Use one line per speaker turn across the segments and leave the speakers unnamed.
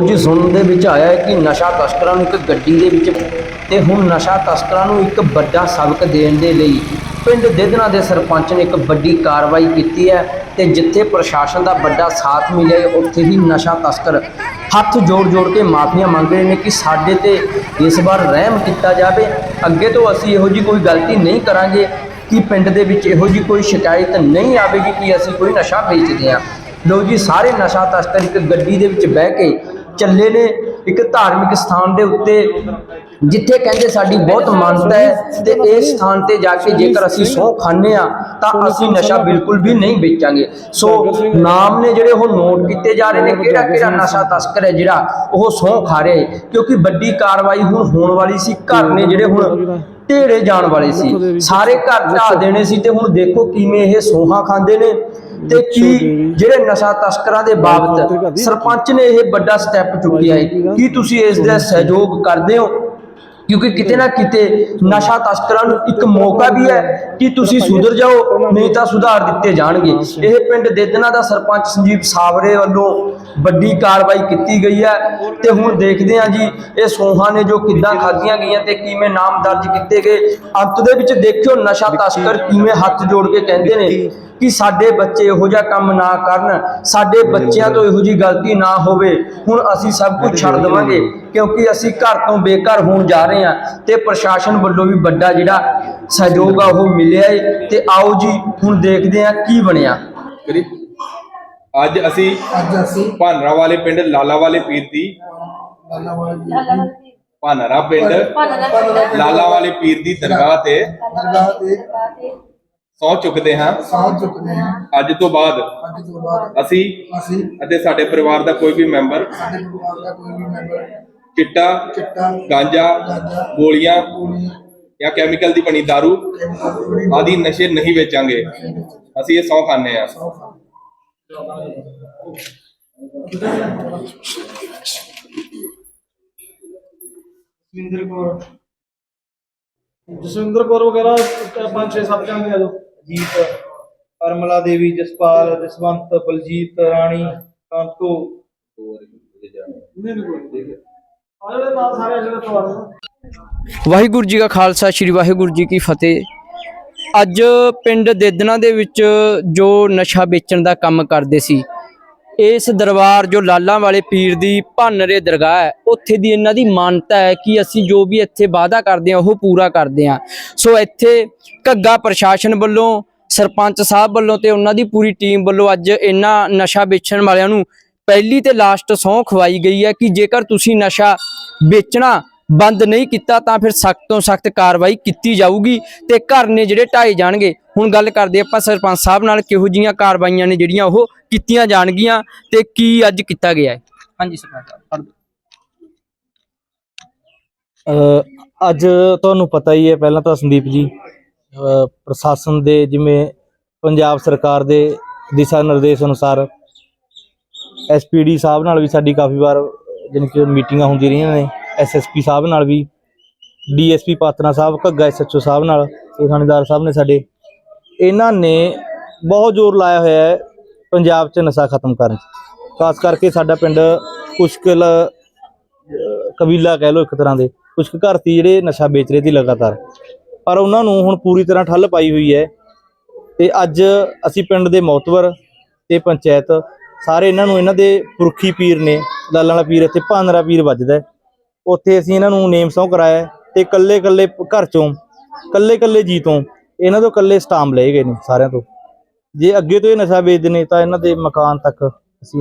ਕੁਝ ਸੁਣਨ ਦੇ ਵਿੱਚ ਆਇਆ ਹੈ ਕਿ ਨਸ਼ਾ ਤਸਕਰਾਂ ਨੂੰ ਇੱਕ ਗੱਡੀ ਦੇ ਵਿੱਚ ਤੇ ਹੁਣ ਨਸ਼ਾ ਤਸਕਰਾਂ ਨੂੰ ਇੱਕ ਵੱਡਾ ਸਬਕ ਦੇਣ ਦੇ ਲਈ ਪਿੰਡ ਦੇਦਨਾ ਦੇ ਸਰਪੰਚ ਨੇ ਇੱਕ ਵੱਡੀ ਕਾਰਵਾਈ ਕੀਤੀ ਹੈ ਤੇ ਜਿੱਥੇ ਪ੍ਰਸ਼ਾਸਨ ਦਾ ਵੱਡਾ ਸਾਥ ਮਿਲਿਆ ਉੱਥੇ ਹੀ ਨਸ਼ਾ ਤਸਕਰ ਹੱਥ ਜੋੜ ਜੋੜ ਕੇ ਮਾਫੀਆਂ ਮੰਗ ਰਹੇ ਨੇ ਕਿ ਸਾਡੇ ਤੇ ਇਸ ਵਾਰ ਰਹਿਮ ਕੀਤਾ ਜਾਵੇ। ਅੱਗੇ ਤੋਂ ਅਸੀਂ ਇਹੋ ਜੀ ਕੋਈ ਗਲਤੀ ਨਹੀਂ ਕਰਾਂਗੇ ਕਿ ਪਿੰਡ ਦੇ ਵਿੱਚ ਇਹੋ ਜੀ ਕੋਈ ਸ਼ਿਕਾਇਤ ਨਹੀਂ ਆਵੇਗੀ ਕਿ ਅਸੀਂ ਕੋਈ ਨਸ਼ਾ ਵੇਚਦੇ ਹਾਂ। ਲੋ ਜੀ, ਸਾਰੇ ਨਸ਼ਾ ਤਸਕਰ ਇੱਕ ਗੱਡੀ ਦੇ ਵਿੱਚ ਬਹਿ ਕੇ ਚੱਲੇ ਨੇ ਇੱਕ ਧਾਰਮਿਕ ਸਥਾਨ ਦੇ ਉੱਤੇ, ਜਿੱਥੇ ਕਹਿੰਦੇ ਸਾਡੀ ਬਹੁਤ ਮਾਨਤਾ ਹੈ ਤੇ ਇਸ ਸਥਾਨ ਤੇ ਜਾ ਕੇ ਜੇਕਰ ਅਸੀਂ ਸਹੁੰ ਖਾਂਦੇ ਆ ਤਾਂ ਅਸੀਂ ਨਸ਼ਾ ਬਿਲਕੁਲ ਵੀ ਨਹੀਂ ਵੇਚਾਂਗੇ। ਸੋ ਨਾਮ ਨੇ ਜਿਹੜੇ ਉਹ ਨੋਟ ਕੀਤੇ ਜਾ ਰਹੇ ਨੇ, ਕਿਹੜਾ ਕਿਹੜਾ ਨਸ਼ਾ ਤਸਕਰ ਹੈ ਜਿਹੜਾ ਉਹ ਸਹੁੰ ਖਾ ਰਿਹਾ, ਕਿਉਂਕਿ ਵੱਡੀ ਕਾਰਵਾਈ ਹੁਣ ਹੋਣ ਵਾਲੀ ਸੀ, ਘਰ ਨੇ ਜਿਹੜੇ ਹੁਣ ਢੇੜੇ ਜਾਣ ਵਾਲੇ ਸੀ। ਸਾਰੇ ਘਰ ਢਾ ਦੇਣੇ ਸੀ ਤੇ ਹੁਣ ਦੇਖੋ ਕਿਵੇਂ ਇਹ ਸੋਹਾ ਖਾਂਦੇ ਨੇ। ਤੇ ਕੀ ਜਿਹੜੇ ਨਸ਼ਾ ਤਸਕਰਾਂ ਦੇ ਬਾਬਤ ਸਰਪੰਚ ਨੇ ਇਹ ਵੱਡਾ ਸਟੈਪ ਚੁੱਕਿਆ ਹੈ ਕੀ ਤੁਸੀਂ ਇਸ ਦਾ ਸਹਿਯੋਗ ਕਰਦੇ ਹੋ? ਕਿਉਂਕਿ ਕਿਤੇ ਨਾ ਕਿਤੇ ਨਸ਼ਾ ਤਸਕਰਾਂ ਨੂੰ ਇੱਕ ਮੌਕਾ ਵੀ ਹੈ ਕਿ ਤੁਸੀਂ ਸੁਧਰ ਜਾਓ ਨਹੀਂ ਤਾਂ ਸੁਧਾਰ ਦਿੱਤੇ ਜਾਣਗੇ। ਇਹ ਪਿੰਡ ਦੇਦਨਾ ਦਾ ਸਰਪੰਚ ਸੰਜੀਵ ਸਾਵਰੇ ਵੱਲੋਂ ਵੱਡੀ ਕਾਰਵਾਈ ਕੀਤੀ ਗਈ ਹੈ ਤੇ ਹੁਣ ਦੇਖਦੇ ਹਾਂ ਜੀ ਇਹ ਸੋਹਾਂ ਨੇ ਜੋ ਕਿੱਦਾਂ ਖਾਧੀਆਂ ਗਈਆਂ ਤੇ ਕਿਵੇਂ ਨਾਮ ਦਰਜ ਕੀਤੇ ਗਏ। ਅੰਤ ਦੇ ਵਿੱਚ ਦੇਖਿਓ ਨਸ਼ਾ ਤਸਕਰ ਕਿਵੇਂ ਹੱਥ ਜੋੜ ਕੇ ਕਹਿੰਦੇ ਨੇ। ਕਿ ਸਾਡੇ ਬੱਚੇ ਇਹੋ ਜਿਹਾ ਕੰਮ ਨਾ ਕਰਨ ਸਾਡੇ ਬੱਚਿਆਂ ਤੋਂ ਇਹੋ ਜਿਹੀ ਗਲਤੀ ਨਾ ਹੋਵੇ। ਹੁਣ ਅਸੀਂ ਸਭ ਕੁਝ ਛੱਡ ਦੇਵਾਂਗੇ ਕਿਉਂਕਿ ਅਸੀਂ ਘਰ ਤੋਂ ਬੇਘਰ ਹੋਣ ਜਾ ਰਹੇ ਹਾਂ ਤੇ ਪ੍ਰਸ਼ਾਸਨ ਵੱਲੋਂ ਵੀ ਵੱਡਾ ਜਿਹੜਾ ਸਹਿਯੋਗ ਆ ਉਹ ਮਿਲਿਆ ਏ। ਤੇ ਆਓ ਜੀ ਹੁਣ ਦੇਖਦੇ ਹਾਂ ਕੀ ਬਣਿਆ।
ਕਰੀ। ਅੱਜ ਅਸੀਂ
ਅੱਜ ਅਸੀਂ
ਭਾਨਰਾ ਵਾਲੇ ਪਿੰਡ ਲਾਲਾ ਵਾਲੇ ਪੀਰ ਦੀ
ਲਾਲਾ ਵਾਲੀ
ਭਾਨਰਾ ਪਿੰਡ। ਲਾਲਾ ਵਾਲੇ ਪੀਰ ਦੀ ਦਰਗਾਹ ਤੇ
ਦਰਗਾਹ ਤੇ
ਸੌ ਚੁੱਕਦੇ ਹਾਂ।
ਸਾਥ ਚੁੱਕਦੇ ਹਾਂ।
ਅੱਜ ਤੋਂ ਬਾਅਦ
ਅੱਜ ਤੋਂ ਬਾਅਦ
ਅਸੀਂ
ਅਸੀਂ
ਅਤੇ ਸਾਡੇ ਪਰਿਵਾਰ ਦਾ ਕੋਈ ਵੀ ਮੈਂਬਰ
ਸਾਡੇ ਪਰਿਵਾਰ ਦਾ ਕੋਈ ਵੀ ਮੈਂਬਰ
ਚਿੱਟਾ
ਚਿੱਟਾ
ਗਾਂਜਾ
ਗਾਂਜਾ
ਗੋਲੀਆਂ
ਗੋਲੀਆਂ
ਜਾਂ ਕੈਮੀਕਲ ਦੀ ਬਣੀ
ਗੋਲੀ
ਆਦਿ ਨਸ਼ੇ ਨਹੀਂ ਵੇਚਾਂਗੇ। ਅਸੀਂ ਇਹ ਸੌ ਖਾਂਦੇ ਹਾਂ।
ਜਸਵਿੰਦਰ ਕੌਰ। ਜਸਵਿੰਦਰ ਕੌਰ ਵਗੈਰਾ ਪੰਜ ਛੇ ਸੱਤ ਜਾਣਗੇ ਆ ਜਾਓ
ਜੀਤ ਅਰਮਲਾ ਦੇਵੀ ਜਸਪਾਲ ਜਸਵੰਤ ਬਲਜੀਤ ਰਾਣੀ ਕਾਂਤੋ।
ਵਾਹਿਗੁਰੂ ਜੀ ਕਾ ਖਾਲਸਾ ਸ੍ਰੀ ਵਾਹਿਗੁਰੂ ਜੀ ਕੀ ਫਤਿਹ। ਅੱਜ ਪਿੰਡ ਦੇਦਨਾ ਦੇ ਵਿੱਚ ਜੋ ਨਸ਼ਾ ਵੇਚਣ ਦਾ ਕੰਮ ਕਰਦੇ ਸੀ ਇਸ ਦਰਬਾਰ ਜੋ ਲਾਲਾਂ ਵਾਲੇ ਪੀਰ ਦੀ ਭੰਨਰੇ ਦਰਗਾਹ ਹੈ, ਉੱਥੇ ਦੀ ਇਹਨਾਂ ਦੀ ਮਾਨਤਾ ਹੈ ਕਿ ਅਸੀਂ ਜੋ ਵੀ ਇੱਥੇ ਵਾਅਦਾ ਕਰਦੇ ਹਾਂ, ਉਹ ਪੂਰਾ ਕਰਦੇ ਹਾਂ। ਸੋ ਇੱਥੇ ਘੱਗਾ ਪ੍ਰਸ਼ਾਸਨ ਵੱਲੋਂ, ਸਰਪੰਚ ਸਾਹਿਬ ਵੱਲੋਂ ਤੇ ਉਹਨਾਂ ਦੀ ਪੂਰੀ ਟੀਮ ਵੱਲੋਂ ਅੱਜ ਇਹਨਾਂ ਨਸ਼ਾ ਵੇਚਣ ਵਾਲਿਆਂ ਨੂੰ ਪਹਿਲੀ ਤੇ ਲਾਸਟ ਸਹੁੰ ਖਵਾਈ ਗਈ ਹੈ ਕਿ ਜੇਕਰ ਤੁਸੀਂ ਨਸ਼ਾ ਵੇਚਣਾ ਬੰਦ ਨਹੀਂ ਕੀਤਾ ਤਾਂ ਫਿਰ ਸਖਤ ਤੋਂ ਸਖਤ ਕਾਰਵਾਈ ਕੀਤੀ ਜਾਊਗੀ ਤੇ ਘਰ ਨੇ ਜਿਹੜੇ ਢਾਏ ਜਾਣਗੇ, ਹੁਣ ਗੱਲ ਕਰਦੇ ਆਪਾਂ ਸਰਪੰਚ ਸਾਹਿਬ ਨਾਲ ਕਿਹੋ ਜੀਆਂ ਕਾਰਵਾਈਆਂ ਨੇ ਜਿਹੜੀਆਂ ਉਹ ਕੀਤੀਆਂ ਜਾਣਗੀਆਂ ਤੇ ਕੀ ਅੱਜ ਕੀਤਾ ਗਿਆ ਹੈ? ਹਾਂਜੀ ਸਰਪੰਚ
ਅੱਜ ਤੁਹਾਨੂੰ ਪਤਾ ਹੀ ਹੈ, ਪਹਿਲਾਂ ਤਾਂ ਸੰਦੀਪ ਜੀ ਪ੍ਰਸ਼ਾਸਨ ਦੇ ਜਿਵੇਂ ਪੰਜਾਬ ਸਰਕਾਰ ਦੇ ਦਿਸ਼ਾ ਨਿਰਦੇਸ਼ ਅਨੁਸਾਰ ਐਸਪੀਡੀ ਸਾਹਿਬ ਨਾਲ ਵੀ ਸਾਡੀ ਕਾਫੀ ਵਾਰ, ਜਾਣੀ ਕਿ ਮੀਟਿੰਗਾਂ ਹੁੰਦੀ ਰਹੀਆਂ ਨੇ। ਐਸਐਸਪੀ ਸਾਹਿਬ ਨਾਲ ਵੀ ਡੀਐਸਪੀ ਪਾਤਨਾ ਸਾਹਿਬ, ਘੱਗਾ ਐਸਐਚਓ ਸਾਹਿਬ ਨਾਲ ਤੇ ਥਾਣੇਦਾਰ ਸਾਹਿਬ ਨੇ ਸਾਡੇ। ਇਹਨਾਂ ਨੇ ਬਹੁਤ ਜ਼ੋਰ ਲਾਇਆ ਹੋਇਆ ਹੈ, ਪੰਜਾਬ 'ਚ ਨਸ਼ਾ ਖਤਮ ਕਰਨ 'ਚ। ਖਾਸ ਕਰਕੇ ਸਾਡਾ ਪਿੰਡ ਕੁਸ਼ਕਲ ਕਬੀਲਾ ਕਹਿ ਲਓ ਇੱਕ ਤਰ੍ਹਾਂ ਦੇ ਕੁਝ ਕੁ ਘਰ ਸੀ ਜਿਹੜੇ ਨਸ਼ਾ ਵੇਚ ਰਹੇ ਸੀ ਲਗਾਤਾਰ। ਪਰ ਉਹਨਾਂ ਨੂੰ ਹੁਣ ਪੂਰੀ ਤਰ੍ਹਾਂ ਠੱਲ ਪਾਈ ਹੋਈ ਹੈ। ਤੇ ਅੱਜ ਅਸੀਂ ਪਿੰਡ ਦੇ ਮੌਤਵਰ ਤੇ ਪੰਚਾਇਤ, ਸਾਰੇ ਇਹਨਾਂ ਨੂੰ ਇਹਨਾਂ ਦੇ ਪੁਰਖੀ ਪੀਰ ਨੇ, ਲਾਲਾਂ ਵਾਲਾ ਪੀਰ, ਇੱਥੇ ਭਾਨਰਾ ਪੀਰ ਵੱਜਦਾ ਉੱਥੇ ਅਸੀਂ ਇਹਨਾਂ ਨੂੰ ਨੇਮ ਸਹੁੰ ਕਰਾਇਆ ਹੈ ਤੇ ਕੱਲੇ ਕੱਲੇ ਘਰ ਚੋਂ ਕੱਲੇ ਕੱਲੇ ਜੀ ਤੋਂ ਇਹਨਾਂ ਤੋਂ ਕੱਲੇ ਸਟਾਮ ਲਏ ਗਏ ਨੇ ਸਾਰਿਆਂ ਤੋਂ। ਜੇ ਅੱਗੇ ਤੋਂ ਇਹ ਨਸ਼ਾ ਵੇਚਦੇ ਨੇ ਤਾਂ ਇਹਨਾਂ ਦੇ ਮਕਾਨ ਤੱਕ ਅਸੀਂ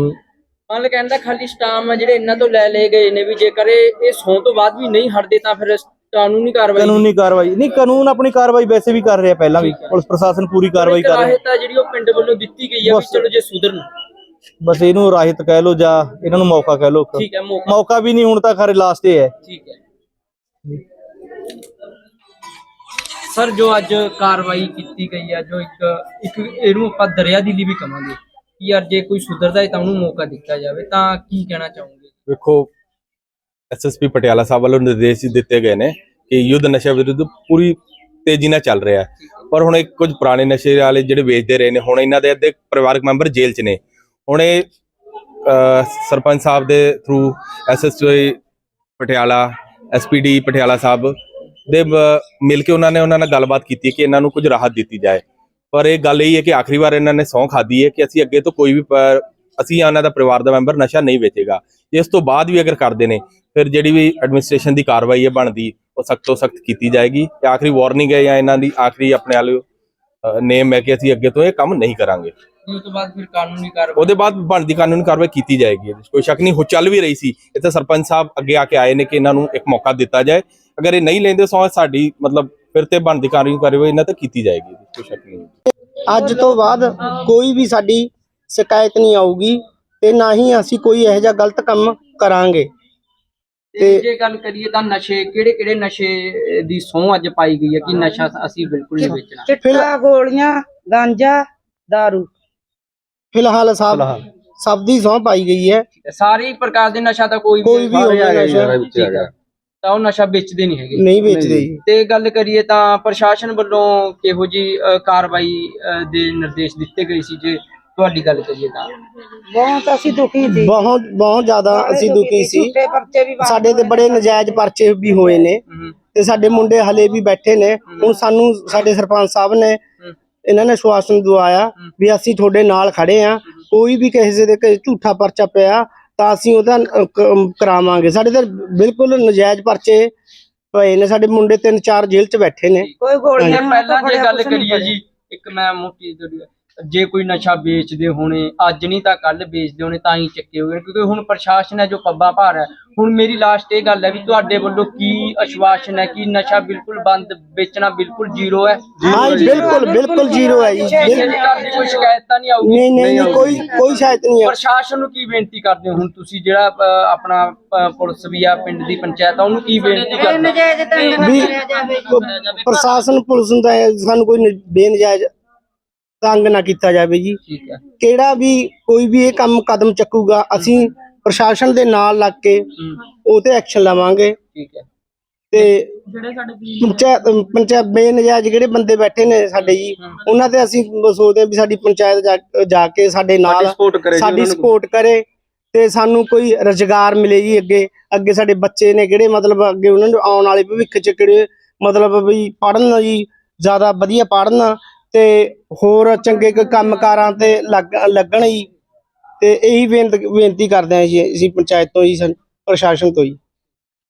ਮੰਨ ਕਹਿੰਦਾ ਖਾਲੀ ਸਟਾਮ ਆ ਜਿਹੜੇ ਇਹਨਾਂ ਤੋਂ ਲੈ ਲਏ ਗਏ ਨੇ ਵੀ ਜੇਕਰ ਇਹ ਸੌਂ ਤੋਂ ਬਾਅਦ ਵੀ ਨਹੀਂ ਹਟਦੇ ਤਾਂ ਫਿਰ ਕਾਨੂੰਨੀ ਕਾਰਵਾਈ
ਕਾਨੂੰਨੀ ਕਾਰਵਾਈ ਨਹੀਂ ਕਾਨੂੰਨ ਆਪਣੀ ਕਾਰਵਾਈ ਵੈਸੇ ਵੀ ਕਰ ਰਿਹਾ ਪਹਿਲਾਂ ਵੀ ਪੁਲਿਸ ਪ੍ਰਸ਼ਾਸਨ ਪੂਰੀ ਕਾਰਵਾਈ ਕਰ ਰਿਹਾ।
ਤਾਂ ਜਿਹੜੀ ਉਹ ਪਿੰਡ ਵੱਲੋਂ ਦਿੱਤੀ ਗਈ ਆ ਵੀ। ਚਲੋ ਜੇ ਸੁਧਰਨ।
ਬਸ ਇਹਨੂੰ ਰਾਹਿਤ ਕਹਿ ਲੋ ਜਾਂ ਇਹਨਾਂ ਨੂੰ ਮੌਕਾ ਕਹਿ ਲੋ
ਠੀਕ ਹੈ ਮੌਕਾ।
ਮੌਕਾ ਵੀ ਨਹੀਂ ਹੁਣ ਤਾਂ ਖਰੇ ਲਾਸਟ ਹੈ।
ਠੀਕ ਹੈ। ਸਰ ਜੋ ਅੱਜ ਕਾਰਵਾਈ ਕੀਤੀ ਗਈ ਹੈ ਜੋ ਇੱਕ ਇੱਕ ਇਹਨੂੰ ਆਪਾਂ ਦਰਿਆ ਦੀ ਲਈ ਵੀ ਕਵਾਂਗੇ ਕਿ ਯਾਰ ਜੇ ਕੋਈ ਸੁਧਰਦਾ ਹੈ ਤਾਂ ਉਹਨੂੰ ਮੌਕਾ ਦਿੱਤਾ ਜਾਵੇ ਤਾਂ ਕੀ ਕਹਿਣਾ ਚਾਹੋਗੇ?
ਵੇਖੋ ਐਸਐਸਪੀ ਪਟਿਆਲਾ ਸਾਹਿਬ ਵੱਲੋਂ ਨਿਰਦੇਸ਼ ਦਿੱਤੇ ਗਏ ਨੇ ਕਿ ਯੁੱਧ ਨਸ਼ਾ ਵਿਰੁੱਧ ਪੂਰੀ ਤੇਜ਼ੀ ਨਾਲ ਚੱਲ ਰਿਹਾ ਹੈ। ਪਰ ਹੁਣ ਇੱਕ ਕੁਝ ਪੁਰਾਣੇ ਨਸ਼ੇ ਵਾਲੇ ਜਿਹੜੇ ਵੇਚਦੇ ਰਹੇ ਨੇ ਹੁਣ ਇਹਨਾਂ ਦੇ ਅੱਧੇ ਪਰਿਵਾਰਕ ਮੈਂਬਰ ਜੇਲ੍ਹ 'ਚ ਨੇ। ਹੁਣ ਇਹ ਸਰਪੰਚ ਸਾਹਿਬ ਦੇ through SSP Patiala SPD Patiala ਸਾਹਿਬ ਦੇ ਮਿਲ ਕੇ ਉਹਨਾਂ ਨੇ ਉਹਨਾਂ ਨਾਲ ਗੱਲਬਾਤ ਕੀਤੀ ਕਿ ਇਹਨਾਂ ਨੂੰ ਕੁਝ ਰਾਹਤ ਦਿੱਤੀ ਜਾਏ। ਪਰ ਇਹ ਗੱਲ ਇਹ ਹੈ ਕਿ ਆਖਰੀ ਵਾਰ ਇਹਨਾਂ ਨੇ ਸਹੁੰ ਖਾਦੀ ਹੈ ਕਿ ਅਸੀਂ ਅੱਗੇ ਤੋਂ ਕੋਈ ਵੀ ਪ- ਅਸੀਂ ਜਾਂ ਉਹਨਾਂ ਦਾ ਪਰਿਵਾਰ ਦਾ ਮੈਂਬਰ ਨਸ਼ਾ ਨਹੀਂ ਵੇਚੇਗਾ। ਜੇ ਇਸ ਤੋਂ ਬਾਅਦ ਵੀ ਅਗਰ ਕਰਦੇ ਨੇ, ਫਿਰ ਜਿਹੜੀ ਵੀ ਐਡਮਿਨਿਸਟ੍ਰੇਸ਼ਨ ਦੀ ਕਾਰਵਾਈ ਹੈ ਬਣਦੀ, ਉਹ ਸਖਤ ਤੋਂ ਸਖਤ ਕੀਤੀ ਜਾਏਗੀ। ਤੇ ਆਖਰੀ ਵਾਰਨਿੰਗ ਹੈ ਜਾਂ ਇਹਨਾਂ ਦੀ ਆਖਰੀ ਆਪਣੇ ਵਾਲੇ ਨੇਮ ਹੈ ਕਿ ਅਸੀਂ ਅੱਗੇ ਤੋਂ ਇਹ ਕੰਮ ਨਹੀਂ ਕਰਾਂਗੇ।
ਉਸ ਤੋਂ ਬਾਅਦ ਫਿਰ ਕਾਨੂੰਨੀ ਕਾਰਵਾਈ।
ਉਹਦੇ ਬਾਅਦ ਬਣਦੀ ਕਾਨੂੰਨੀ ਕਾਰਵਾਈ ਕੀਤੀ ਜਾਏਗੀ। ਕੋਈ ਸ਼ੱਕ ਨਹੀਂ ਹੋ ਚੱਲ ਵੀ ਰਹੀ ਸੀ। ਇੱਥੇ ਸਰਪੰਚ ਸਾਹਿਬ ਅੱਗੇ ਆ ਕੇ ਆਏ ਨੇ ਕਿ ਇਹਨਾਂ ਨੂੰ ਇੱਕ ਮੌਕਾ ਦਿੱਤਾ ਜਾਏ। ਅਗਰ ਇਹ ਨਹੀਂ ਲੈਂਦੇ ਸੋ ਸਾਡੀ ਮਤਲਬ ਫਿਰ ਤੇ ਬਣਦੀ ਕਾਨੂੰਨੀ ਕਾਰਵਾਈ ਇਹਨਾਂ ਤੇ ਕੀਤੀ ਜਾਏਗੀ। ਕੋਈ ਸ਼ੱਕ ਨਹੀਂ।
ਅੱਜ ਤੋਂ ਬਾਅਦ ਕੋਈ ਵੀ ਸਾਡੀ ਸ਼ਿਕਾਇਤ ਨਹੀਂ ਆਊਗੀ ਤੇ ਨਾ ਹੀ ਅਸੀਂ ਕੋਈ ਇਹੋ ਜਿਹਾ ਗਲਤ ਕੰਮ ਕਰਾਂਗੇ।
ਤੇ ਜੇ ਗੱਲ ਕਰੀਏ ਤਾਂ ਨਸ਼ੇ ਕਿਹੜੇ ਕਿਹੜੇ ਨਸ਼ੇ ਦੀ ਸਹੁੰ ਅੱਜ ਪਾਈ ਗਈ ਹੈ ਕਿ ਨਸ਼ਾ ਅਸੀਂ ਬਿਲਕੁਲ ਨਹੀਂ ਵੇਚਣਾ।
ਚਿੱਟਾ ਗੋਲੀਆਂ ਗਾਂਜਾ दारू
ਫਿਲਹਾਲ ਸਭ ਸਭ ਦੀ ਸਹੁੰ ਪਾਈ ਗਈ ਹੈ।
ਸਾਰੇ ਪ੍ਰਕਾਰ ਦੇ ਨਸ਼ਾ ਤਾਂ ਕੋਈ
ਕੋਈ ਵੀ ਹੋਵੇ ਨਸ਼ਾ।
ਹੈ। ਤਾਂ ਉਹ ਨਸ਼ਾ ਵੇਚਦੇ ਨਹੀਂ ਹੈਗੇ।
ਨਹੀਂ ਵੇਚਦੇ
ਤੇ ਗੱਲ ਕਰੀਏ ਤਾਂ ਪ੍ਰਸ਼ਾਸਨ ਵੱਲੋਂ ਕਿਹੋ ਜੀ ਕਾਰਵਾਈ ਦੇ ਨਿਰਦੇਸ਼ ਦਿੱਤੇ ਗਏ ਸੀ ਜੇ ਤੁਹਾਡੀ ਗੱਲ ਕਰੀਏ ਤਾਂ।
ਬਹੁਤ ਅਸੀਂ ਦੁਖੀ ਸੀ।
ਬਹੁਤ ਬਹੁਤ ਜ਼ਿਆਦਾ ਅਸੀਂ ਦੁਖੀ ਸੀ।
ਝੂਠੇ ਪਰਚੇ ਵੀ
ਸਾਡੇ ਤੇ ਬੜੇ ਨਜਾਇਜ਼ ਪਰਚੇ ਵੀ ਹੋਏ ਨੇ
ਹਮ,
ਤੇ ਸਾਡੇ ਮੁੰਡੇ ਹਲੇ ਵੀ ਬੈਠੇ ਨੇ। ਹੁਣ ਸਾਨੂੰ ਸਾਡੇ ਸਰਪੰਚ ਸਾਹਿਬ ਨੇ ਇਹਨਾਂ ਨੇ ਸ਼ਵਾਸਨ ਦਵਾਇਆ ਵੀ ਅਸੀਂ ਤੁਹਾਡੇ ਨਾਲ ਖੜੇ ਆ। ਕੋਈ ਵੀ ਕਿਸੇ ਦੇ ਕੋਈ ਝੂਠਾ ਪਰਚਾ ਪਿਆ ਤਾਂ ਅਸੀਂ ਉਹਦਾ ਅ, ਕ- ਕਰਾਵਾਂਗੇ। ਸਾਡੇ ਤੇ ਬਿਲਕੁਲ ਨਜਾਇਜ਼ ਪਰਚੇ ਪਏ ਨੇ। ਸਾਡੇ ਮੁੰਡੇ ਤਿੰਨ ਚਾਰ ਜੇਲ੍ਹ 'ਚ ਬੈਠੇ ਨੇ।
ਕੋਈ
ਤੇ
ਗੋਲੀਆਂ
ਪਹਿਲਾਂ ਜੇ
ਫੜਿਆ,
ਗੱਲ
ਕੁਛ ਨਹੀਂ
ਕਰੀਏ ਜੀ ਇੱਕ ਮੈਂ ਮੋਟੀ ਜਿਹੜੀ ਜੇ ਕੋਈ ਨਸ਼ਾ ਵੇਚਦੇ ਹੋਣੇ ਅੱਜ ਨਹੀਂ ਤਾਂ ਕੱਲ ਵੇਚਦੇ ਹੋਣੇ ਤਾਂ ਹੀ ਚੱਕੇ ਹੋਏ ਕਿਉਂਕਿ ਹੁਣ ਪ੍ਰਸ਼ਾਸਨ ਹੈ ਜੋ ਪੱਬਾ ਭਾਰ ਹੈ। ਹੁਣ ਮੇਰੀ ਲਾਸਟ ਇਹ ਗੱਲ ਹੈ ਵੀ ਤੁਹਾਡੇ ਵੱਲੋਂ ਕੀ ਅਸ਼ਵਾਸਨ ਹੈ ਕਿ ਨਸ਼ਾ ਬਿਲਕੁਲ ਬੰਦ ਵੇਚਣਾ ਬਿਲਕੁਲ ਜ਼ੀਰੋ ਹੈ?
ਹਾਂ ਜੀ, ਬਿਲਕੁਲ ਬਿਲਕੁਲ ਜ਼ੀਰੋ ਹੈ ਜੀ।
ਕੋਈ ਸ਼ਿਕਾਇਤ ਤਾਂ ਨਹੀਂ ਆਊਗੀ?
ਨਹੀਂ ਕੋਈ ਕੋਈ ਸ਼ਾਇਦ ਨਹੀਂ ਹੈ।
ਪ੍ਰਸ਼ਾਸਨ ਨੂੰ ਕੀ ਬੇਨਤੀ ਕਰਦੇ ਹੋ ਹੁਣ ਤੁਸੀਂ? ਜਿਹੜਾ ਆਪਣਾ ਪੁਲਿਸ ਵੀ ਆ ਪਿੰਡ ਦੀ ਪੰਚਾਇਤ ਆ ਉਹਨੂੰ ਕੀ ਬੇਨਤੀ ਕਰਦੇ ਹੋ?
ਪ੍ਰਸ਼ਾਸਨ ਪੁਲਿਸ ਨੂੰ ਤਾਂ ਸਾਨੂੰ ਕੋਈ ਬੇਨਜਾਇਜ਼ ਤੰਗ ਨਾ ਕੀਤਾ ਜਾਵੇ ਜੀ।
ਠੀਕ ਹੈ।
ਕਿਹੜਾ ਵੀ ਕੋਈ ਵੀ ਇਹ ਕੰਮ ਕਦਮ ਚੱਕੂਗਾ ਅਸੀਂ ਪ੍ਰਸ਼ਾਸਨ ਦੇ ਨਾਲ ਲੱਗ ਕੇ ਉਹ ਤੇ ਐਕਸ਼ਨ ਲਵਾਂਗੇ।
ਠੀਕ ਹੈ।
ਤੇ ਪੰਚਾਇਤ ਪੰਚਾਇਤ ਬੇਨਜਾਇਜ਼ ਜਿਹੜੇ ਬੰਦੇ ਬੈਠੇ ਨੇ ਸਾਡੇ ਜੀ ਉਹਨਾਂ ਤੇ ਅਸੀਂ ਸੋਚਦੇ ਹਾਂ ਵੀ ਸਾਡੀ ਪੰਚਾਇਤ ਜਾ- ਜਾ ਕੇ ਸਾਡੇ ਨਾਲ ਸਾਡੀ ਸਪੋਰਟ ਕਰੇ ਤੇ ਸਾਨੂੰ ਕੋਈ ਰੁਜ਼ਗਾਰ ਮਿਲੇ ਜੀ ਅੱਗੇ ਅੱਗੇ ਸਾਡੇ ਬੱਚੇ ਨੇ ਕਿਹੜੇ ਮਤਲਬ ਅੱਗੇ ਉਹਨਾਂ ਨੂੰ ਆਉਣ ਵਾਲੇ ਭਵਿੱਖ ਚ ਕਿਹੜੇ ਮਤਲਬ ਵੀ ਪੜਨ ਜੀ ਜ਼ਿਆਦਾ ਵਧੀਆ ਪੜਨ ਤੇ ਹੋਰ ਚੰਗੇ ਕੋਈ ਕੰਮਕਾਰਾਂ ਤੇ ਲੱਗ, ਲੱਗਣ ਜੀ ਤੇ ਇਹੀ ਬੇਨਤੀ ਬੇਨਤੀ ਕਰਦੇ ਹਾਂ ਜੀ, ਅਸੀਂ ਪੰਚਾਇਤ ਤੋਂ ਹੀ ਸਨ- ਪ੍ਰਸ਼ਾਸਨ ਤੋਂ ਹੀ।